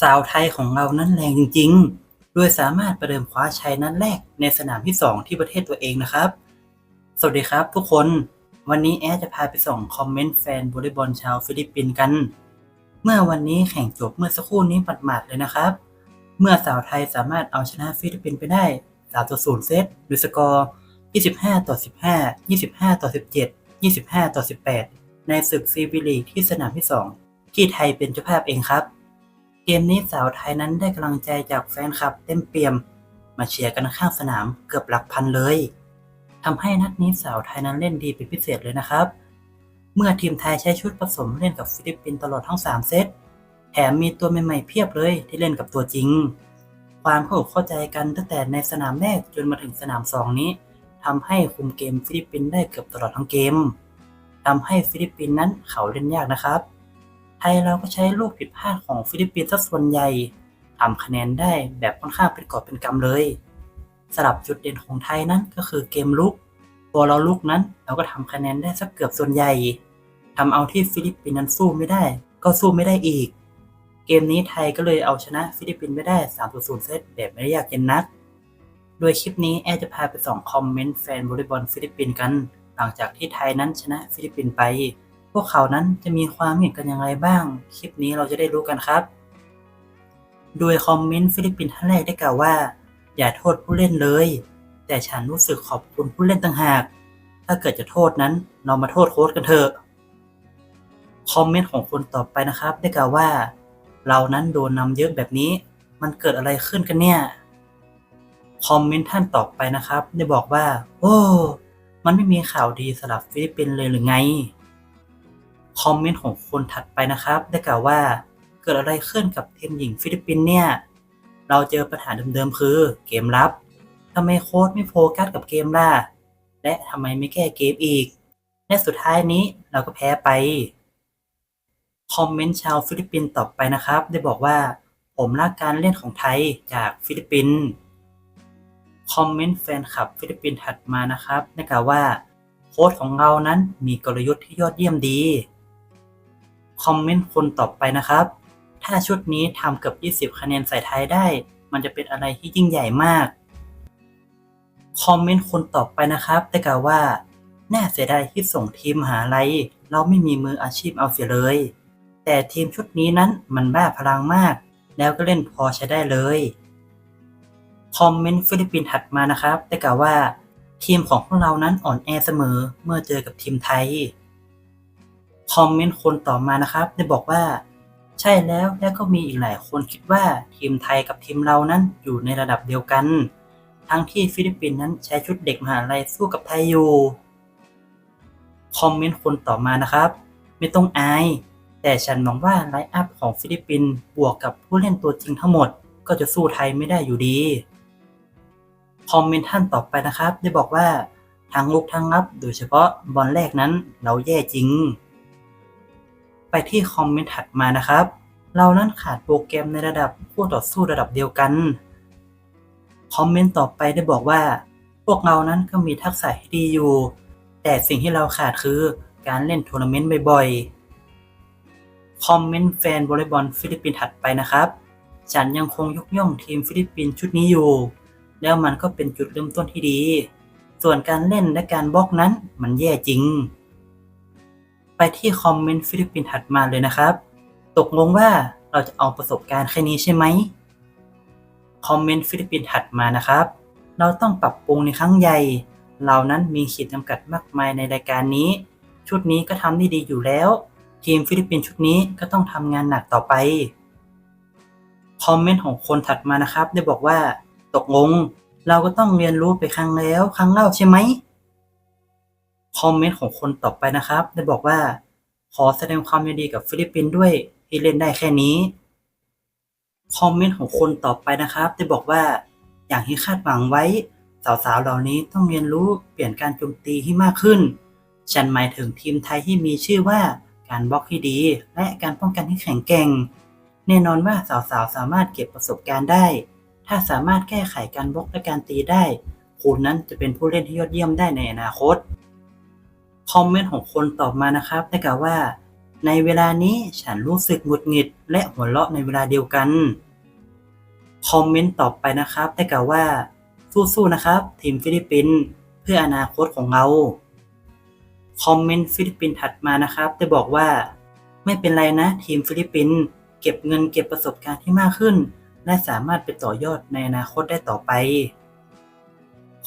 สาวไทยของเรานั้นแรงจริง ๆ โดยสามารถประเดิมคว้าชัยนัดแรกในสนามที่ 2 ที่ประเทศตัวเองนะครับ สวัสดีครับทุกคน วันนี้แอดจะพาไปส่องคอมเมนต์แฟนวอลเลย์บอลชาวฟิลิปปินส์กัน เมื่อวันนี้แข่งจบเมื่อสักครู่นี้หมาดๆเลยนะครับ เมื่อสาวไทยสามารถเอาชนะฟิลิปปินส์ไปได้3ต่อ0เซตด้วยสกอร์ 25 ต่อ 15 25 ต่อ 17 25 ต่อ 18 ในศึกซีบีลีกที่สนามที่ 2 ที่ไทยเป็นเจ้าภาพเองครับ เกมนี้สาวไทยนั้นได้กำลังใจจากแฟนคลับเต็มเปี่ยม มาเชียร์กันข้างสนามเกือบหลักพันเลยทำให้นัดนี้สาวไทยนั้นเล่นดีเป็นพิเศษเลยนะครับ เมื่อทีมไทยใช้ชุดผสมเล่นกับฟิลิปปินส์ตลอดทั้ง 3 เซตแถมมีตัวใหม่ๆเพียบเลยที่เล่นกับตัวจริง ความเข้าอกเข้าใจกันตั้งแต่ในสนามแรกจนมาถึงสนาม 2 นี้ทำให้คุมเกมฟิลิปปินส์ได้เกือบตลอดทั้งเกมทำให้ฟิลิปปินส์นั้นเขาเล่นยากนะครับ ไทยเราก็ใช้ลูกผิดพลาดของฟิลิปปินส์ซะส่วนใหญ่ทำคะแนนได้แบบค่อนข้างเป็นกอบเป็นกำเลยสลับจุดเด่นของไทยนั้นก็คือเกมลุกพอเราลุกนั้นเราก็ทำคะแนนได้สักเกือบส่วนใหญ่ทำเอาที่ฟิลิปปินส์นั้นสู้ไม่ได้ ก็สู้ไม่ได้อีก เกมนี้ไทยก็เลยเอาชนะฟิลิปปินส์ไม่ได้3-0เซตแบบไม่ได้ยากเย็นนัก โดยคลิปนี้แอร์จะพาไปส่องคอมเมนต์แฟนวอลเลย์บอลฟิลิปปินส์กัน หลังจากที่ไทยนั้นชนะฟิลิปปินส์ไป วกเขานั้นจะมีความเห็นกันอย่างไรบ้าง คลิปนี้เราจะได้รู้กันครับ โดยคอมเมนต์ฟิลิปปินส์ท่านแรกได้กล่าวว่า อย่าโทษผู้เล่นเลย แต่ฉันรู้สึกขอบคุณผู้เล่นต่างหาก ถ้าเกิดจะโทษนั้นเรามาโทษโค้ชกันเถอะ คอมเมนต์ของคนต่อไปนะครับ ได้กล่าวว่า เรานั้นโดนนำเยอะแบบนี้ มันเกิดอะไรขึ้นกันเนี่ย คอมเมนต์ท่านต่อไปนะครับ ได้บอกว่า โอ้ มันไม่มีข่าวดีสำหรับฟิลิปปินส์เลยหรือไง คอมเมนต์ของคนถัดไปนะครับ ได้กล่าวว่าเกิดอะไรขึ้นกับทีมหญิงฟิลิปปินส์เนี่ย เราเจอปัญหาเดิมๆคือเกมรับทำไมโค้ชไม่โฟกัสกับเกมล่ะ และทำไมไม่แก้เกมอีก และสุดท้ายนี้เราก็แพ้ไป คอมเมนต์ชาวฟิลิปปินส์ต่อไปนะครับ ได้บอกว่า ผมรักการเล่นของไทยจากฟิลิปปินส์คอมเมนต์แฟนคลับฟิลิปปินส์ถัดมานะครับได้กล่าวว่าโค้ชของเรานั้นมีกลยุทธ์ที่ยอดเยี่ยมดี คอมเมนต์คนต่อไปนะครับ ถ้าชุดนี้ทำเกือบ20 คะแนนใส่ไทยได้ มันจะเป็นอะไรที่ยิ่งใหญ่มาก คอมเมนต์คนต่อไปนะครับ ได้กล่าวว่า น่าเสียดายที่ส่งทีมหาลัยเราไม่มีมืออาชีพเอาเสียเลย แต่ทีมชุดนี้นั้นมันบ้าพลังมาก แล้วก็เล่นพอใช้ได้เลย คอมเมนต์ฟิลิปปินส์ถัดมานะครับ ได้กล่าวว่า ทีมของพวกเรานั้นอ่อนแอเสมอเมื่อเจอกับทีมไทย คอมเมนต์คนต่อมานะครับ ได้บอกว่า ใช่แล้วและก็มีอีกหลายคนคิดว่าทีมไทยกับทีมเรานั้นอยู่ในระดับเดียวกัน ทั้งที่ฟิลิปปินส์นั้นใช้ชุดเด็กมหาลัยสู้กับไทยอยู่คอมเมนต์คนต่อมานะครับ ไม่ต้องอายแต่ฉันมองว่าไลน์อัพของฟิลิปปินส์บวกกับผู้เล่นตัวจริงทั้งหมด ก็จะสู้ไทยไม่ได้อยู่ดีคอมเมนต์ท่านต่อไปนะครับ ได้บอกว่าทั้งลุกทั้งรับ โดยเฉพาะบอลแรกนั้นเราแย่จริง ที่คอมเมนต์ถัดมานะครับ เรานั้นขาดโปรแกรมในระดับผู้ต่อสู้ระดับเดียวกัน คอมเมนต์ต่อไปได้บอกว่า พวกเรานั้นก็มีทักษะที่ดีอยู่ แต่สิ่งที่เราขาดคือการเล่นทัวร์นาเมนต์บ่อยๆ คอมเมนต์แฟนวอลเลย์บอลฟิลิปปินส์ถัดไปนะครับ ฉันยังคงยกย่องทีมฟิลิปปินส์ชุดนี้อยู่ แล้วมันก็เป็นจุดเริ่มต้นที่ดี ส่วนการเล่นและการบล็อกนั้นมันแย่จริง ไปที่คอมเมนต์ฟิลิปปินส์ถัดมาเลยนะครับ ตกลงว่าเราจะเอาประสบการณ์แค่นี้ใช่ไหมคอมเมนต์ฟิลิปปินส์ถัดมานะครับ เราต้องปรับปรุงในครั้งใหญ่เรานั้นมีขีดจำกัดมากมายในรายการนี้ ชุดนี้ก็ทำได้ดีอยู่แล้ว ทีมฟิลิปปินส์ชุดนี้ก็ต้องทำงานหนักต่อไป คอมเมนต์ของคนถัดมานะครับ ได้บอกว่า ตกลง เราก็ต้องเรียนรู้ไปครั้งแล้ว ครั้งเล่าใช่ไหม คอมเมนต์ของคนต่อไปนะครับ ได้บอกว่า ขอแสดงความยินดีกับฟิลิปปินส์ด้วยที่เล่นได้แค่นี้ คอมเมนต์ของคนต่อไปนะครับ ได้บอกว่า อย่างที่คาดหวังไว้ สาวๆเหล่านี้ต้องเรียนรู้เปลี่ยนการโจมตีให้มากขึ้น ฉันหมายถึงทีมไทยที่มีชื่อว่าการบล็อกที่ดี และการป้องกันที่แข็งแกร่ง แน่นอนว่าสาวๆสามารถเก็บประสบการณ์ได้ ถ้าสามารถแก้ไขการบล็อกและการตีได้ คุณนั้นจะเป็นผู้เล่นที่ยอดเยี่ยมได้ในอนาคต คอมเมนต์ของคนตอบมานะครับได้กล่าวว่า ในเวลานี้ฉันรู้สึกหงุดหงิด และหัวเราะในเวลาเดียวกัน คอมเมนต์ต่อไปนะครับได้กล่าวว่า สู้ๆนะครับ ทีมฟิลิปปินส์เพื่ออนาคตของเรา คอมเมนต์ฟิลิปปินส์ถัดมานะครับได้บอกว่า ไม่เป็นไรนะ ทีมฟิลิปปินส์เก็บเงินเก็บประสบการณ์ที่มากขึ้น และสามารถไปต่อยอดในอนาคตได้ต่อไป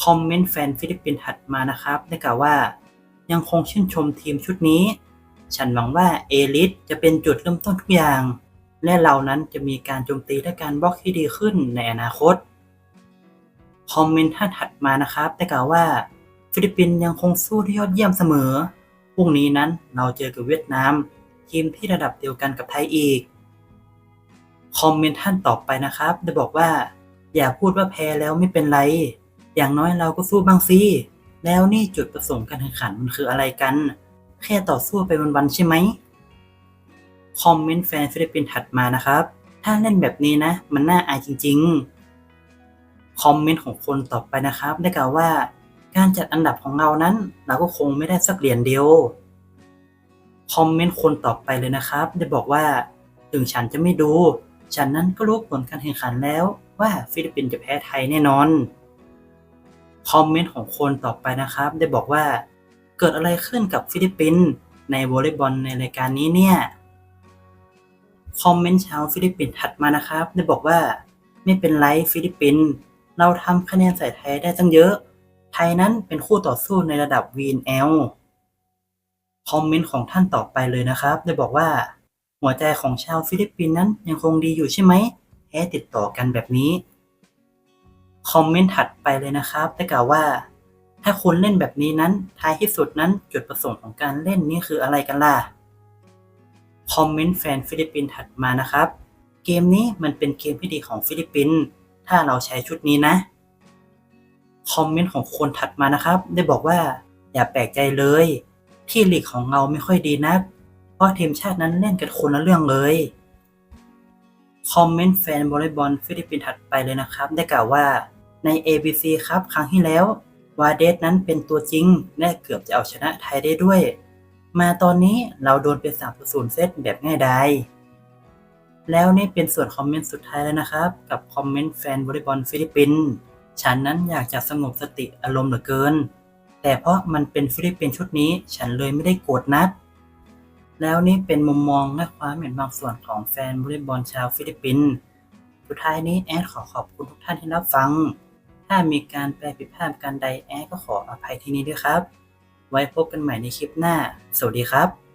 คอมเมนต์แฟนฟิลิปปินส์ถัดมานะครับ ได้กล่าวว่า ยังคงชื่นชมทีมชุดนี้ ฉันหวังว่าเอลิสจะเป็นจุดเริ่มต้นทุกอย่าง และเรานั้นจะมีการโจมตีและการบล็อกที่ดีขึ้นในอนาคต คอมเมนต์ท่านถัดมานะครับได้กล่าวว่า ฟิลิปปินส์ยังคงสู้ที่ยอดเยี่ยมเสมอพรุ่งนี้นั้นเราเจอกับเวียดนาม ทีมที่ระดับเดียวกันกับไทยอีก คอมเมนต์ท่านต่อไปนะครับ ได้บอกว่า อย่าพูดว่าแพ้แล้วไม่เป็นไร อย่างน้อยเราก็สู้บ้างสิ แล้วนี่จุดประสงค์การแข่งขันมันคืออะไรกัน แค่ต่อสู้ไปวันๆใช่ไหมคอมเมนต์แฟนฟิลิปปินส์ถัดมานะครับ ถ้าเล่นแบบนี้นะ มันน่าอายจริง ๆ คอมเมนต์ของคนต่อไปนะครับ ได้กล่าวว่า การจัดอันดับของเรานั้น เราก็คงไม่ได้สักเหรียญเดียว คอมเมนต์คนต่อไปเลยนะครับ ได้บอกว่า ถึงฉันจะไม่ดู ฉันนั้นก็รู้ผลการแข่งขันแล้วว่าฟิลิปปินส์จะแพ้ไทยแน่นอน คอมเมนต์ของคนต่อไปนะครับ ได้บอกว่า เกิดอะไรขึ้นกับฟิลิปปินส์ในวอลเลย์บอลในรายการนี้เนี่ยคอมเมนต์ชาวฟิลิปปินส์ถัดมานะครับ ได้บอกว่า ไม่เป็นไรฟิลิปปินส์เราทำคะแนนใส่ไทยได้ตั้งเยอะ ไทยนั้นเป็นคู่ต่อสู้ในระดับ VNL คอมเมนต์ของท่านต่อไปเลยนะครับ ได้บอกว่า หัวใจของชาวฟิลิปปินส์นั้นยังคงดีอยู่ใช่ไหมแพ้ติดต่อกันแบบนี้ คอมเมนต์ถัดไปเลยนะครับ ได้กล่าวว่า ถ้าคุณเล่นแบบนี้นั้น ท้ายที่สุดนั้นจุดประสงค์ของการเล่นนี่คืออะไรกันล่ะ คอมเมนต์แฟนฟิลิปปินส์ถัดมานะครับ เกมนี้มันเป็นเกมที่ดีของฟิลิปปินส์ถ้าเราใช้ชุดนี้นะ คอมเมนต์ของคนถัดมานะครับ ได้บอกว่า อย่าแปลกใจเลย ที่ลีกของเราไม่ค่อยดีนัก เพราะทีมชาตินั้นเล่นกันคนละเรื่องเลย คอมเมนต์แฟนวอลเลย์บอลฟิลิปปินส์ถัดไปเลยนะครับ ได้กล่าวว่าใน ABC ครับครั้งที่แล้ววาเดสนั้นเป็นตัวจริง และเกือบจะเอาชนะไทยได้ด้วย มาตอนนี้เราโดนเป็น3 0เซตแบบง่ายดายแล้วนี่เป็นส่วนคอมเมนต์สุดท้ายแล้วนะครับ กับคอมเมนต์แฟนวอลเลย์บอลฟิลิปปินส์ฉันนั้นอยากจะสงบสติอารมณ์เหลือเกิน แต่เพราะมันเป็นฟิลิปปินส์ชุดนี้ ฉันเลยไม่ได้โกรธนัก แล้วนี่เป็นมุมมองและความเห็นบางส่วนของแฟนวอลเลย์บอลชาวฟิลิปปินส์สุดท้ายนี้แอดขอขอบคุณทุกท่านที่รับฟัง ถ้ามีการแปลผิดพลาดการใดแอดก็ขออภัยที่นี้ด้วยครับ ไว้พบกันใหม่ในคลิปหน้า สวัสดีครับ